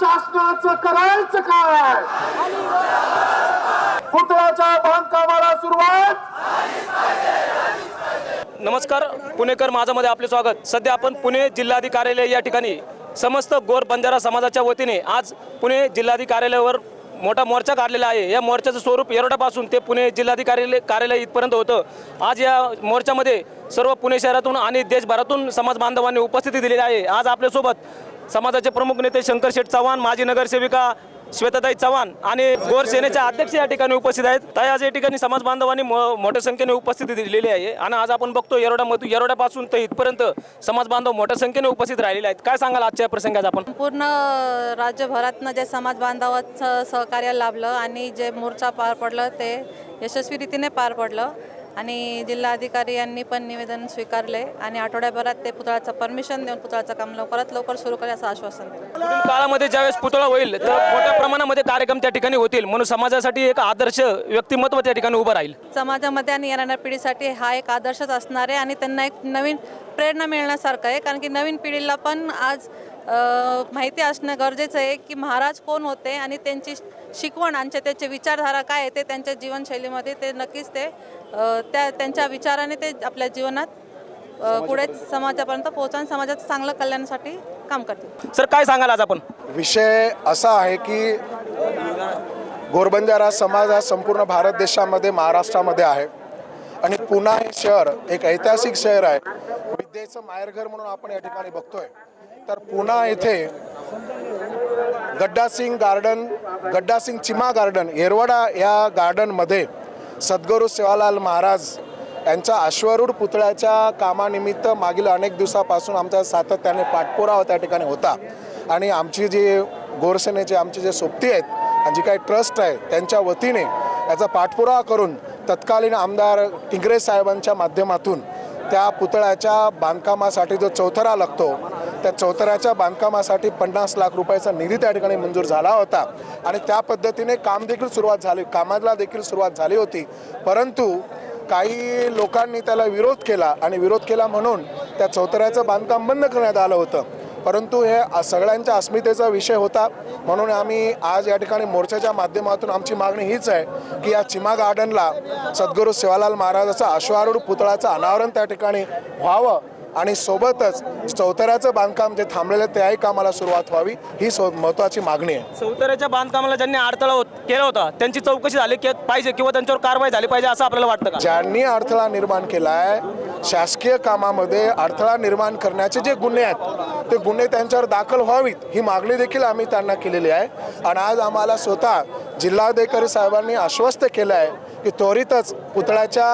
शासनाचं करायचं काय? पुतळ्याच्या बांधकामाला सुरुवात. नमस्कार पुणेकर माझामध्ये आपले स्वागत. सध्या आपण पुणे जिल्हाधिकारी कार्यालय या ठिकाणी समस्त गोर बंजारा समाजाच्या वतीने आज पुणे जिल्हाधिकारी कार्यालयावर मोठा मोर्चा काढलेला आहे. या मोर्चाचं स्वरूप येरवड्यापासून ते पुणे जिल्हाधिकारी कार्यालय इथपर्यंत होतं. आज या मोर्चामध्ये सर्व पुणे शहरातून आणि देशभरातून समाज बांधवांनी उपस्थिती दिलेली आहे. आज आपल्यासोबत समाजाचे प्रमुख नेते शंकर शेठ चव्हाण माजी नगरसेविका श्वेताताई चव्हाण आणि गोर सेनेच्या अध्यक्ष या ठिकाणी उपस्थित आहेत. ताई आज या ठिकाणी समाज बांधवांनी मो- मोठ्या संख्येने उपस्थिती दिलेली आहे आणि आज आपण बघतो येरोड्यामधून येरोड्यापासून तर इथपर्यंत समाज बांधव मोठ्या संख्येने उपस्थित राहिलेले आहेत. काय सांगाल आजच्या प्रसंगात आपण? पूर्ण राज्यभरातनं जे समाज बांधवाचं सहकार्य लाभलं आणि जे मोर्चा पार पडलं ते यशस्वी रीतीने पार पडलं. आणि जिल्हाधिकारी यांनी पण निवेदन स्वीकारले आणि आठवड्याभरात ते पुतळ्याचं परमिशन देऊन पुतळ्याचं काम लवकरात लवकर सुरू करेल असं आश्वासन दिलं. पुढील काळामध्ये ज्यावेळेस पुतळा होईल तर मोठ्या प्रमाणामध्ये कार्यक्रम त्या ठिकाणी होतील. म्हणून समाजासाठी एक आदर्श व्यक्तिमत्व त्या ठिकाणी उभं राहील. समाजामध्ये आणि येणाऱ्या पिढीसाठी हा एक आदर्शच असणार आहे आणि त्यांना एक नवीन प्रेरणा मिळण्यासारखं आहे कारण की नवीन पिढीला पण आज माहिती असणं गरजेचं आहे की महाराज कोण होते आणि त्यांची शिकवण आणि त्याचे विचारधारा काय आहे ते त्यांच्या जीवनशैलीमध्ये ते नक्कीच ते त्या त्यांच्या विचाराने ते आपल्या जीवनात पुढे समाजापर्यंत पोहोचून आणि समाजाचं चांगलं कल्याणासाठी काम करतील. सर काय सांगाल आज आपण? विषय असा आहे की गोरबंजारा समाज हा संपूर्ण भारत देशामध्ये महाराष्ट्रामध्ये आहे. आणि पुणा हे शहर एक ऐतिहासिक शहर आहे. विद्येचं माहेरघर म्हणून आपण या ठिकाणी बघतोय. तर पुणा येथे गड्डासिंग गार्डन गड्डासिंग चिमा गार्डन येरवडा या गार्डनमध्ये सद्गुरू सेवालाल महाराज यांच्या अश्वरूढ पुतळ्याच्या कामानिमित्त मागील अनेक दिवसापासून आमचा सातत्याने पाठपुरावा त्या ठिकाणी होता. आणि आमची जी गोरसेनेचे आमचे जे सोबती आहेत आणि जी काही ट्रस्ट आहे त्यांच्या वतीने याचा पाठपुरावा करून तत्कालीन आमदार टिंगरे साहेबांच्या माध्यमातून त्या पुतळ्याच्या बांधकामासाठी जो चौथरा लागतो त्या चौथऱ्याच्या बांधकामासाठी पन्नास लाख रुपयाचा निधी त्या ठिकाणी मंजूर झाला होता. आणि त्या पद्धतीने काम देखील सुरुवात झाली कामाला देखील सुरुवात झाली होती. परंतु काही लोकांनी त्याला विरोध केला आणि विरोध केला म्हणून त्या चौतऱ्याचं बांधकाम बंद करण्यात आलं होतं. परंतु हे सगळ्यांच्या अस्मितेचा विषय होता. म्हणून आम्ही आज या ठिकाणी मोर्चाच्या माध्यमातून आमची मागणी हीच आहे की या चिमा गार्डनला सद्गुरू सेवालाल महाराजाचा अश्वारूढ पुतळाचं अनावरण त्या ठिकाणी व्हावं. आणि सोबतच चौथऱ्याचं बांधकाम जे थांबलेलं त्याही कामाला सुरुवात व्हावी. ही सो महत्त्वाची मागणी आहे. चौतऱ्याच्या बांधकामाला ज्यांनी अडथळा होत केला होता त्यांची चौकशी झाली की पाहिजे किंवा त्यांच्यावर कारवाई झाली पाहिजे असं आपल्याला वाटतं ज्यांनी अडथळा निर्माण केला आहे शासकीय कामामध्ये अडथळा निर्माण करण्याचे जे गुन्हे आहेत ते गुन्हे त्यांच्यावर दाखल व्हावीत ही मागणी देखील आम्ही त्यांना केलेली आहे. आणि आज आम्हाला स्वतः जिल्हाधिकारी साहेबांनी आश्वस्त केलं आहे की त्वरितच पुतळ्याच्या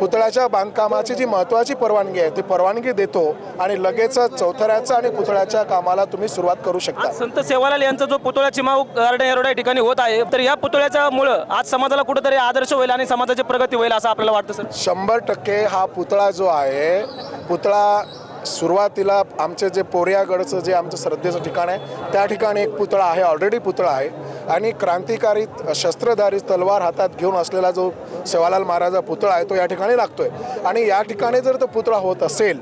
पुतळ्याच्या बांधकामाची जी महत्त्वाची परवानगी आहे ती परवानगी देतो आणि लगेचच चौथऱ्याचं आणि पुतळ्याच्या कामाला तुम्ही सुरुवात करू शकता. संत सेवालाल यांचा जो पुतळा चिमाऊ गार्डन एरोडा या ठिकाणी होत आहे तर या पुतळ्याच्या मुळे आज समाजाला कुठेतरी आदर्श होईल आणि समाजाची प्रगती होईल असं आपल्याला वाटतं सर? शंभर टक्के हा पुतळा जो आहे पुतळा सुरुवातीला आमचे जे पोरियागडचं जे आमचं श्रद्धेचं ठिकाण आहे त्या ठिकाणी एक पुतळा आहे ऑलरेडी पुतळा आहे. आणि क्रांतिकारी शस्त्रधारी तलवार हातात घेऊन असलेला जो सेवालाल महाराजा पुतळा आहे तो या ठिकाणी लागतोय. आणि या ठिकाणी जर तो पुतळा होत असेल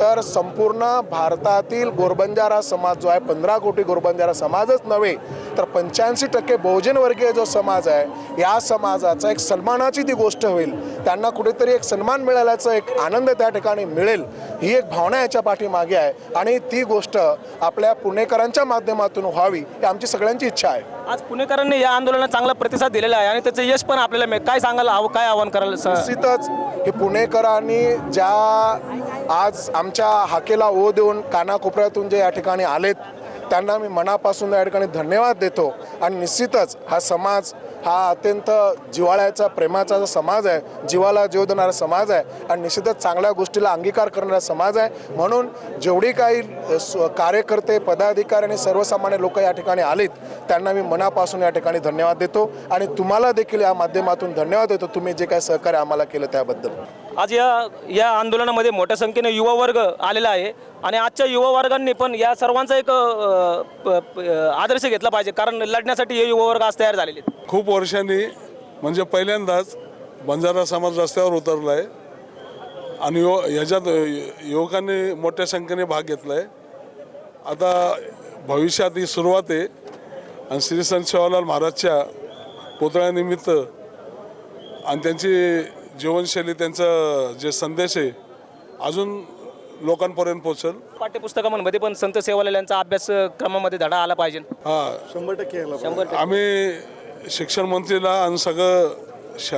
तर संपूर्ण भारतातील गोरबंजारा समाज जो आहे पंधरा कोटी गोरबंजारा समाजच नव्हे तर पंच्याऐंशी टक्के बहुजन वर्गीय जो समाज आहे या समाजाचा एक सन्मानाची ती गोष्ट होईल. त्यांना कुठेतरी एक सन्मान मिळाल्याचा एक आनंद त्या ठिकाणी मिळेल ही एक भावना याच्या पाठीमागे आहे. आणि ती गोष्ट आपल्या पुणेकरांच्या माध्यमातून व्हावी ही आमची सगळ्यांची इच्छा आहे. आज पुणेकरांनी या आंदोलनाला चांगला प्रतिसाद दिलेला आहे आणि त्याचं यश पण आपल्याला काय सांगाल आव- काय आव्हान सर निश्चितच हे पुणेकरांनी ज्या आज आमच्या हाकेला ओ देऊन कानाकोपऱ्यातून जे या ठिकाणी आलेत त्यांना मी मनापासून या ठिकाणी धन्यवाद देतो. आणि निश्चितच हा समाज हा अत्यंत जिव्हाळ्याचा प्रेमाचा जो समाज आहे जीवाला जीव देणारा समाज आहे आणि निश्चितच चांगल्या गोष्टीला अंगीकार करणारा समाज आहे. म्हणून जेवढी काही स्व- कार्यकर्ते पदाधिकारी आणि सर्वसामान्य लोक या ठिकाणी आलीत त्यांना मी मनापासून या ठिकाणी धन्यवाद देतो. आणि तुम्हाला देखील या माध्यमातून धन्यवाद देतो. तुम्ही जे काही सहकार्य आम्हाला केलं त्याबद्दल. आज या या आंदोलनामध्ये मोठ्या संख्येने युवा वर्ग आलेला आहे. आणि आजच्या युवा वर्गांनी पण या सर्वांचा एक प- आदर्श घेतला पाहिजे. कारण लढण्यासाठी हे युवा वर्ग आज तयार झालेले आहेत. खूप वर्षांनी म्हणजे पहिल्यांदाच बंजारा समाज रस्त्यावर उतरला आहे आणि यो ह्याच्यात युवकांनी मोठ्या संख्येने भाग घेतला आहे आता भविष्यात ही सुरुवात आहे. आणि श्री संत सेवालाल महाराजच्या पुतळ्यानिमित्त आणि त्यांची जीवनशैली त्यांचा जे संदेश आहे अजून लोकांपर्यंत पोचल पाठ्यपुस्तकांमध्ये पण संत सेवालाल यांचा अभ्यास क्रमामध्ये धडा आला पाहिजे हा शंभर टक्के यायला पाहिजे. शंभर. आम्ही शिक्षण मंत्रीला आणि सगळं श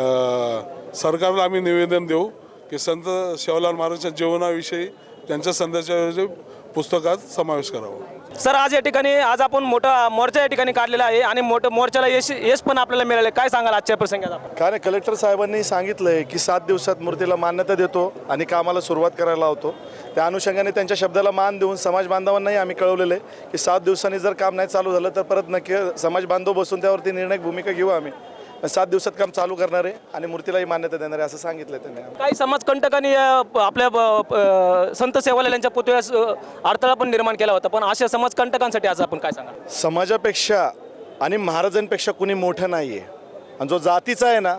सरकारला आम्ही निवेदन देऊ की संत सेवालाल महाराजच्या जीवनाविषयी त्यांच्या संदेशाविषयी पुस्तकात समावेश करावा सर आज या ठिकाणी आज आपण मोठा मोर्चा या ठिकाणी काढलेला आहे आणि मोठं मोर्चाला यश यश पण आपल्याला मिळालं काय सांगाल आजच्या प्रसंगात आपण? काय नाही कलेक्टर साहेबांनी सांगितलंय की सात दिवसात मूर्तीला मान्यता देतो आणि कामाला सुरुवात करायला लावतो. त्या अनुषंगाने त्यांच्या शब्दाला मान देऊन समाज बांधवांनाही आम्ही कळवलेलं आहे की सात दिवसांनी जर काम नाही चालू झालं तर परत नक्की समाज बांधव बसून त्यावरती निर्णय भूमिका घेऊ आम्ही. सात दिवसात काम चालू करणार आहे आणि मूर्तीलाही मान्यता देणार आहे असं सांगितलं त्यांनी. काही समाजकंटकांनी आपल्या अ, संत सेवालाल यांच्या पुतळ्यास अ, अडथळा पण निर्माण केला होता. पण अशा समाजकंटकांसाठी आज आपण काय सांगाल समाजापेक्षा आणि महाराजांपेक्षा कुणी मोठं नाही आहे आणि जो जातीचा आहे ना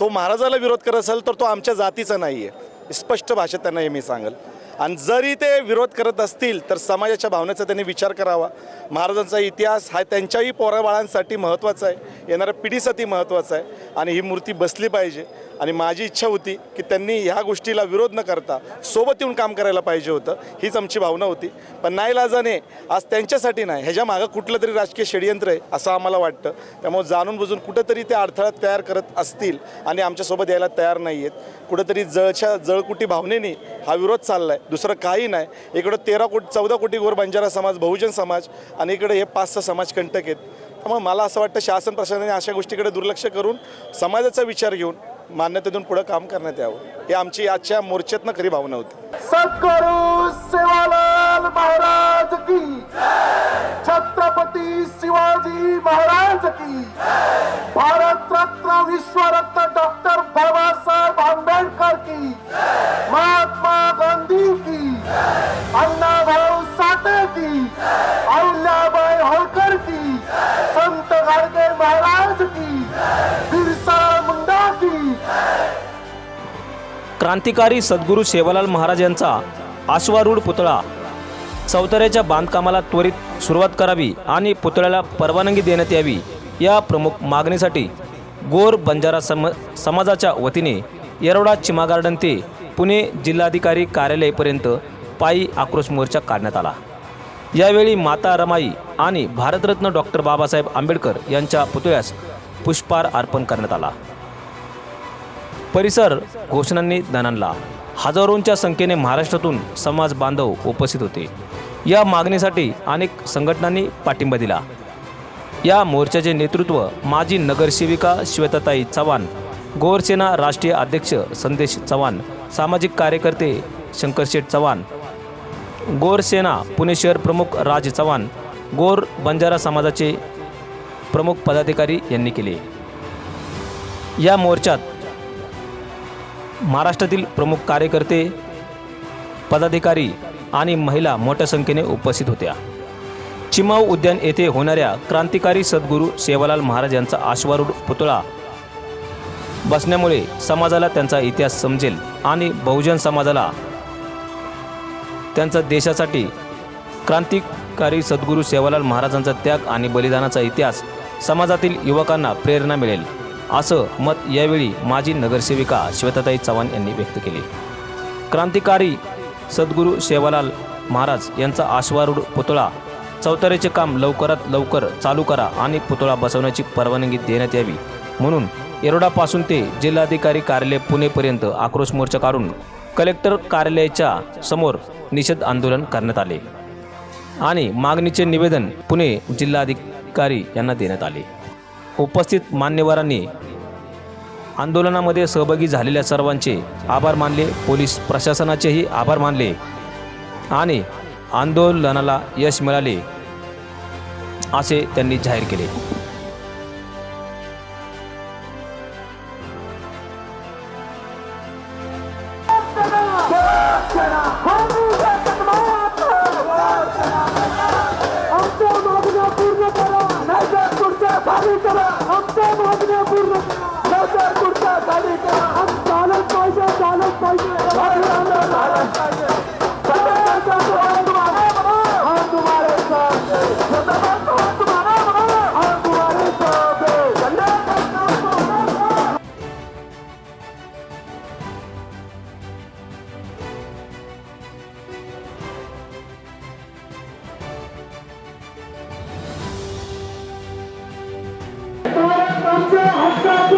तो महाराजाला विरोध करत असेल तर तो आमच्या जातीचा नाही आहे स्पष्ट भाषेत त्यांना हे मी सांगेल. आणि जरी ते विरोध करत असतील तर समाजाच्या भावनेचा त्यांनी विचार करावा. महाराजांचा इतिहास हा त्यांच्याही पोराबाळांसाठी महत्त्वाचा आहे. येणाऱ्या पिढीसाठी महत्त्वाचा आहे. आणि ही मूर्ती बसली पाहिजे. आणि माझी इच्छा होती की त्यांनी ह्या गोष्टीला विरोध न करता सोबत येऊन काम करायला पाहिजे होतं हीच आमची भावना होती. पण नाईलाजाने आज त्यांच्यासाठी नाही ह्याच्या मागं कुठलं तरी राजकीय षडयंत्र आहे असं आम्हाला वाटतं. त्यामुळे जाणून बुजून कुठंतरी ते अडथळा तयार करत असतील आणि आमच्यासोबत यायला तयार नाही आहेत कुठंतरी जळच्या जळकुटी भावनेने हा विरोध चालला आहे दुसरं काही नाही. इकडं तेरा कोटी चौदा कोटी गोर बंजारा समाज बहुजन समाज आणि इकडे हे पाच सहा समाज कंटक आहेत. त्यामुळे मला असं वाटतं शासन प्रशासनाने अशा गोष्टीकडे दुर्लक्ष करून समाजाचा विचार घेऊन मान्यतेतून पुढं काम करण्यात यावं. हे आमची आजच्या मोर्चेतनं खरी भावना होती. सद्गुरु सेवालाल महाराज की छत्रपती शिवाजी महाराज की भारत रत्न विश्वरत्न क्रांतिकारी सद्गुरू सेवालाल महाराज यांचा आश्वारूढ पुतळा चौतऱ्याच्या बांधकामाला त्वरित सुरुवात करावी आणि पुतळ्याला परवानगी देण्यात यावी या प्रमुख मागणीसाठी गोर बंजारा सम समाजाच्या वतीने येरवडा चिमा गार्डन ते पुणे जिल्हाधिकारी कार्यालयापर्यंत पायी आक्रोश मोर्चा काढण्यात आला. यावेळी माता रमाई आणि भारतरत्न डॉक्टर बाबासाहेब आंबेडकर यांच्या पुतळ्यास पुष्पार अर्पण करण्यात आला. परिसर घोषणांनी दणाणला. हजारोंच्या संख्येने महाराष्ट्रातून समाज बांधव उपस्थित होते. या मागणीसाठी अनेक संघटनांनी पाठिंबा दिला. या मोर्चाचे नेतृत्व माजी नगरसेविका श्वेताताई चव्हाण गोरसेना राष्ट्रीय अध्यक्ष संदेश चव्हाण सामाजिक कार्यकर्ते शंकरशेठ चव्हाण गोरसेना पुणे शहर प्रमुख राज चव्हाण गोर बंजारा समाजाचे प्रमुख पदाधिकारी यांनी केले. या मोर्चात महाराष्ट्रातील प्रमुख कार्यकर्ते पदाधिकारी आणि महिला मोठ्या संख्येने उपस्थित होत्या. चिमाऊ उद्यान येथे होणाऱ्या क्रांतिकारी सद्गुरू सेवालाल महाराज यांचा आश्वारूढ पुतळा बसण्यामुळे समाजाला त्यांचा इतिहास समजेल आणि बहुजन समाजाला त्यांचा देशासाठी क्रांतिकारी सद्गुरू सेवालाल महाराजांचा त्याग आणि बलिदानाचा इतिहास समाजातील युवकांना प्रेरणा मिळेल. असं मत यावेळी माजी नगरसेविका श्वेताताई चव्हाण यांनी व्यक्त केले. क्रांतिकारी सद्गुरू सेवालाल महाराज यांचा आश्वारूढ पुतळा चौतऱ्याचे काम लवकरात लवकर चालू करा आणि पुतळा बसवण्याची परवानगी देण्यात यावी म्हणून येरोडापासून ते जिल्हाधिकारी कार्यालय पुणेपर्यंत आक्रोश मोर्चा काढून कलेक्टर कार्यालयाच्या समोर निषेध आंदोलन करण्यात आले. आणि मागणीचे निवेदन पुणे जिल्हाधिकारी यांना देण्यात आले. उपस्थित मान्यवरांनी आंदोलनामध्ये सहभागी झालेल्या सर्वांचे आभार मानले. पोलीस प्रशासनाचेही आभार मानले आणि आंदोलनाला यश मिळाले असे त्यांनी जाहीर केले. पुढच्या खाली करा आमच्या मागण्या पूर्ण करा नाहीतर पुढच्या खाली करा आम चालत पाहिजे चालत पाहिजे. হত্যা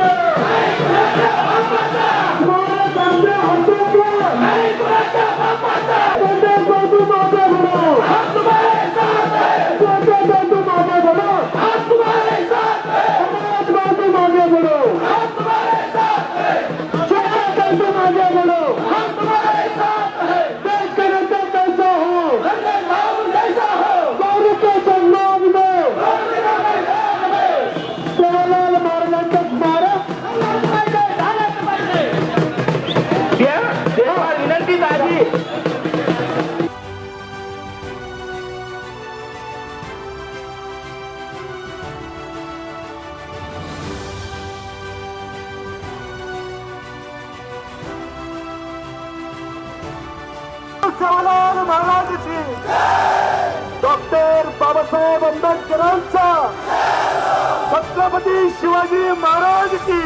जवाहरलाल महाराजची. डॉक्टर बाबासाहेब आंबेडकरांचा. छत्रपती शिवाजी महाराज की